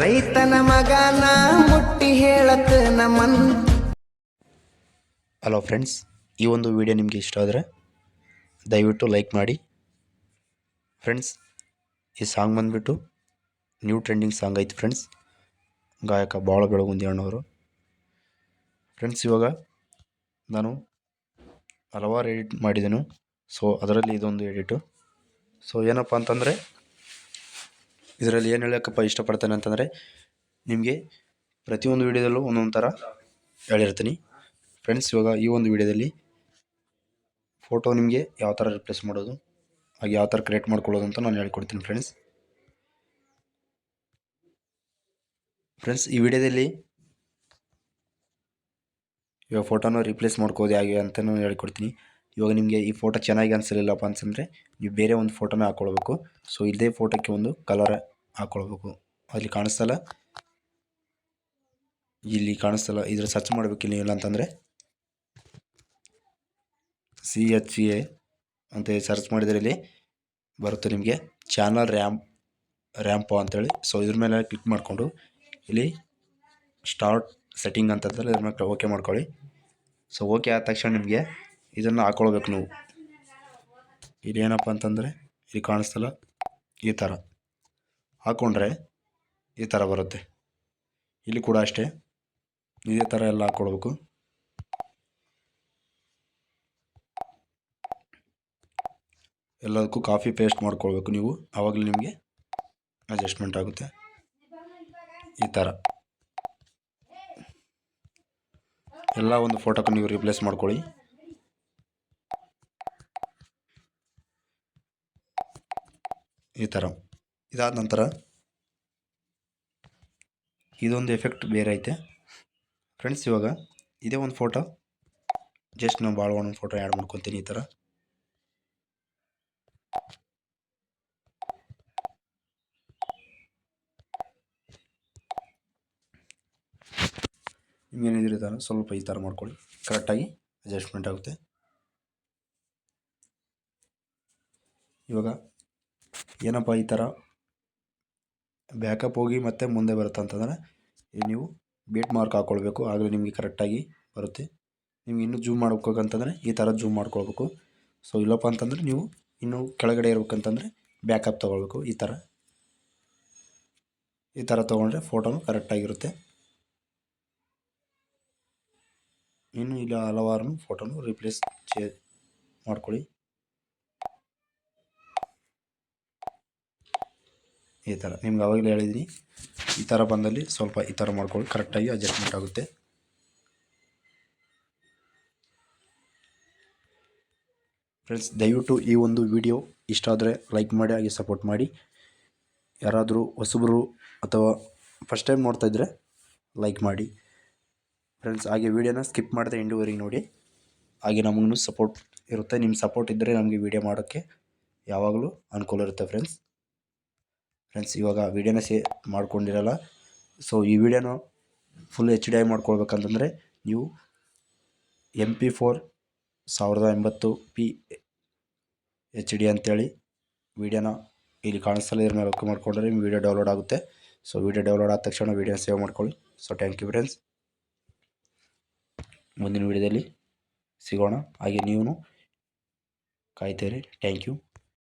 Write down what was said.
ರೈತನ ಮಗನ ಮುಟ್ಟಿ ಹೇಳತ್ ನಮ್ಮನ್ ಹಲೋ ಫ್ರೆಂಡ್ಸ್ ಈ ಒಂದು ವಿಡಿಯೋ ನಿಮಗೆ ಇಷ್ಟ ಆದರೆ ದಯವಿಟ್ಟು ಲೈಕ್ ಮಾಡಿ. ಫ್ರೆಂಡ್ಸ್ ಈ ಸಾಂಗ್ ಬಂದುಬಿಟ್ಟು ನ್ಯೂ ಟ್ರೆಂಡಿಂಗ್ ಸಾಂಗ್ ಐತೆ ಫ್ರೆಂಡ್ಸ್ ಗಾಯಕ ಭಾಳ ಬೆಳಗುಂದಿ ಅಣ್ಣವರು ಫ್ರೆಂಡ್ಸ್ ಇವಾಗ ನಾನು ಹಲವಾರು ಎಡಿಟ್ ಮಾಡಿದೆನು. ಸೊ ಅದರಲ್ಲಿ ಇದೊಂದು ಎಡಿಟು ಸೊ ಏನಪ್ಪ ಅಂತಂದರೆ ಇದರಲ್ಲಿ ಏನು ಹೇಳೋಕ್ಕಪ್ಪ ಇಷ್ಟಪಡ್ತೇನೆ ಅಂತಂದರೆ ನಿಮಗೆ ಪ್ರತಿಯೊಂದು ವಿಡಿಯೋದಲ್ಲೂ ಒಂದೊಂದು ಥರ ಹೇಳಿರ್ತೀನಿ. ಫ್ರೆಂಡ್ಸ್ ಇವಾಗ ಈ ಒಂದು ವಿಡಿಯೋದಲ್ಲಿ ಫೋಟೋ ನಿಮಗೆ ಯಾವ ಥರ ರಿಪ್ಲೇಸ್ ಮಾಡೋದು, ಹಾಗೆ ಯಾವ ಥರ ಕ್ರಿಯೇಟ್ ಮಾಡ್ಕೊಳ್ಳೋದು ಅಂತ ನಾನು ಹೇಳ್ಕೊಡ್ತೀನಿ ಫ್ರೆಂಡ್ಸ್ ಫ್ರೆಂಡ್ಸ್ ಈ ವಿಡಿಯೋದಲ್ಲಿ ಇವಾಗ ಫೋಟೋನ ರಿಪ್ಲೇಸ್ ಮಾಡ್ಕೋದು ಹೇಗೆ ಅಂತ ನಾನು ಹೇಳ್ಕೊಡ್ತೀನಿ. ಇವಾಗ ನಿಮಗೆ ಈ ಫೋಟೋ ಚೆನ್ನಾಗಿ ಅನಿಸಲಿಲ್ಲಪ್ಪ ಅಂತಂದರೆ ನೀವು ಬೇರೆ ಒಂದು ಫೋಟೋನ ಹಾಕ್ಕೊಳ್ಬೇಕು. ಸೊ ಇದೇ ಫೋಟೋಕ್ಕೆ ಒಂದು ಕಲರ್ ಹಾಕ್ಕೊಳ್ಬೇಕು ಅಲ್ಲಿ ಕಾಣಿಸ್ತಲ್ಲ? ಇಲ್ಲಿ ಕಾಣಿಸ್ತಲ್ಲ. ಇದ್ರ ಸರ್ಚ್ ಮಾಡಬೇಕಿಲ್ಲ ಇಲ್ಲ ಅಂತಂದರೆ. ಸಿ ಎಚ್ ಎ ಅಂತ ಸರ್ಚ್ ಮಾಡಿದರೆ ಇಲ್ಲಿ ಬರುತ್ತೆ ನಿಮಗೆ. ಚಾನಲ್ ರ್ಯಾಂಪ್ ರ್ಯಾಂಪೋ ಅಂತೇಳಿ. ಸೊ ಇದ್ರ ಮೇಲೆ ಕ್ಲಿಕ್ ಮಾಡಿಕೊಂಡು ಇಲ್ಲಿ ಸ್ಟಾರ್ಟ್ ಸೆಟ್ಟಿಂಗ್ ಅಂತ ಇದ್ರ ಮೇಲೆ ಓಕೆ ಮಾಡ್ಕೊಳ್ಳಿ. ಸೊ ಓಕೆ ಆದ ತಕ್ಷಣ ನಿಮಗೆ ಇದನ್ನು ಹಾಕ್ಕೊಳ್ಬೇಕು ನೀವು. ಇಲ್ಲಿ ಏನಪ್ಪ ಅಂತಂದರೆ, ಇಲ್ಲಿ ಕಾಣಿಸ್ತಲ್ಲ ಈ ಥರ ಹಾಕ್ಕೊಂಡ್ರೆ ಈ ಥರ ಬರುತ್ತೆ. ಇಲ್ಲಿ ಕೂಡ ಅಷ್ಟೇ. ಇದೇ ಥರ ಎಲ್ಲ ಹಾಕ್ಕೊಳ್ಬೇಕು ಎಲ್ಲದಕ್ಕೂ ಕಾಫಿ ಪೇಸ್ಟ್ ಮಾಡ್ಕೊಳ್ಬೇಕು ನೀವು. ಆವಾಗಲೂ ನಿಮಗೆ ಅಡ್ಜಸ್ಟ್ಮೆಂಟ್ ಆಗುತ್ತೆ. ಈ ಥರ. ಎಲ್ಲ ಒಂದು ಫೋಟೋಕ್ಕೆ ನೀವು ರಿಪ್ಲೇಸ್ ಮಾಡ್ಕೊಳ್ಳಿ. ಈ ಥರ. ಇದಾದ ನಂತರ ಇದೊಂದು ಎಫೆಕ್ಟ್ ಬೇರೆ ಐತೆ. ಫ್ರೆಂಡ್ಸ್, ಇವಾಗ ಇದೇ ಒಂದು ಫೋಟೋ. ಜಸ್ಟ್ ನಾವು ಭಾಳ ಒಂದು ಫೋಟೋ ಆ್ಯಡ್ ಮಾಡ್ಕೊತೀನಿ ಈ ಥರ. ನಿಮ್ಗೇನಿದ್ರೆ ಸ್ವಲ್ಪ ಈ ಥರ ಮಾಡ್ಕೊಳ್ಳಿ. ಕರೆಕ್ಟಾಗಿ ಅಡ್ಜಸ್ಟ್ಮೆಂಟ್ ಆಗುತ್ತೆ. ಇವಾಗ ಏನಪ್ಪ ಈ ಥರ ಬ್ಯಾಕಪ್ ಹೋಗಿ ಮತ್ತೆ ಮುಂದೆ ಬರುತ್ತೆ ಅಂತಂದರೆ ನೀವು ಬೀಟ್ ಮಾರ್ಕ್ ಹಾಕ್ಕೊಳ್ಬೇಕು ಆಗಲೇ ನಿಮಗೆ ಕರೆಕ್ಟಾಗಿ ಬರುತ್ತೆ. ನಿಮ್ಗೆ ಇನ್ನೂ ಜೂಮ್ ಮಾಡ್ಬೇಕಂತಂದರೆ ಈ ಥರ ಜೂಮ್ ಮಾಡ್ಕೊಳ್ಬೇಕು. ಸೊ ಇಲ್ಲಪ್ಪ ಅಂತಂದರೆ ನೀವು ಇನ್ನೂ ಕೆಳಗಡೆ ಇರ್ಬೇಕಂತಂದರೆ ಬ್ಯಾಕಪ್ ತೊಗೊಳ್ಬೇಕು. ಈ ಥರ. ಈ ಥರ ತೊಗೊಂಡ್ರೆ ಫೋಟೋನು ಕರೆಕ್ಟಾಗಿರುತ್ತೆ ಇನ್ನು ಇಲ್ಲ ಹಲವಾರು ಫೋಟೋನು ರಿಪ್ಲೇಸ್ ಚೇ ಮಾಡ್ಕೊಳ್ಳಿ. ಈ ಥರ. ನಿಮ್ಗೆ ಅವಾಗಲೇ ಹೇಳಿದ್ದೀನಿ ಈ ಥರ ಬಂದಲ್ಲಿ ಸ್ವಲ್ಪ ಈ ಥರ ಮಾಡ್ಕೊಳ್ಳಿ, ಕರೆಕ್ಟಾಗಿ ಅಡ್ಜಸ್ಟ್ಮೆಂಟ್ ಆಗುತ್ತೆ. ಫ್ರೆಂಡ್ಸ್ ದಯವಿಟ್ಟು ಈ ಒಂದು ವಿಡಿಯೋ ಇಷ್ಟ ಆದರೆ ಲೈಕ್ ಮಾಡಿ, ಹಾಗೆ ಸಪೋರ್ಟ್ ಮಾಡಿ. ಯಾರಾದರೂ ಹೊಸಬರು ಅಥವಾ ಫಸ್ಟ್ ಟೈಮ್ ನೋಡ್ತಾಯಿದ್ರೆ ಲೈಕ್ ಮಾಡಿ. ಫ್ರೆಂಡ್ಸ್ ಹಾಗೆ ವಿಡಿಯೋನ ಸ್ಕಿಪ್ ಮಾಡಿದೆ ಎಂಡುವರೆಗೆ ನೋಡಿ. ಹಾಗೆ ನಮಗೂ ಸಪೋರ್ಟ್ ಇರುತ್ತೆ. ನಿಮ್ಮ ಸಪೋರ್ಟ್ ಇದ್ದರೆ ನಮಗೆ ವೀಡಿಯೋ ಮಾಡೋಕ್ಕೆ ಯಾವಾಗಲೂ ಅನುಕೂಲ ಇರುತ್ತೆ ಫ್ರೆಂಡ್ಸ್ ಫ್ರೆಂಡ್ಸ್ ಇವಾಗ ವೀಡಿಯೋನ ಸೇ ಮಾಡ್ಕೊಂಡಿರಲ್ಲ. ಸೊ ಈ ವಿಡಿಯೋನ ಫುಲ್ ಎಚ್ ಡಿ ಐ ಮಾಡ್ಕೊಳ್ಬೇಕಂತಂದರೆ ನೀವು ಎಂ ಪಿ ಫೋರ್ ಸಾವಿರದ ಎಂಬತ್ತು ಪಿ ಎಚ್ ಡಿ ಅಂತೇಳಿ ವೀಡಿಯೋನ ಇಲ್ಲಿ ಕಾಣಿಸ್ತಲ್ಲ ಇದ್ರ ಮೇಲೆ ಓಕೆ ಮಾಡಿಕೊಂಡ್ರೆ ನಿಮ್ಮ ವೀಡಿಯೋ ಡೌನ್ಲೋಡ್ ಆಗುತ್ತೆ. ಸೊ ವೀಡಿಯೋ ಡೌನ್ಲೋಡ್ ಆದ ತಕ್ಷಣ ವೀಡಿಯೋನ ಸೇವ್ ಮಾಡ್ಕೊಳ್ಳಿ. ಸೊ ಥ್ಯಾಂಕ್ ಯು ಫ್ರೆಂಡ್ಸ್ ಮುಂದಿನ ವೀಡಿಯೋದಲ್ಲಿ ಸಿಗೋಣ. ಹಾಗೆ ನೀವು ಕಾಯ್ತೀರಿ ಥ್ಯಾಂಕ್ ಯು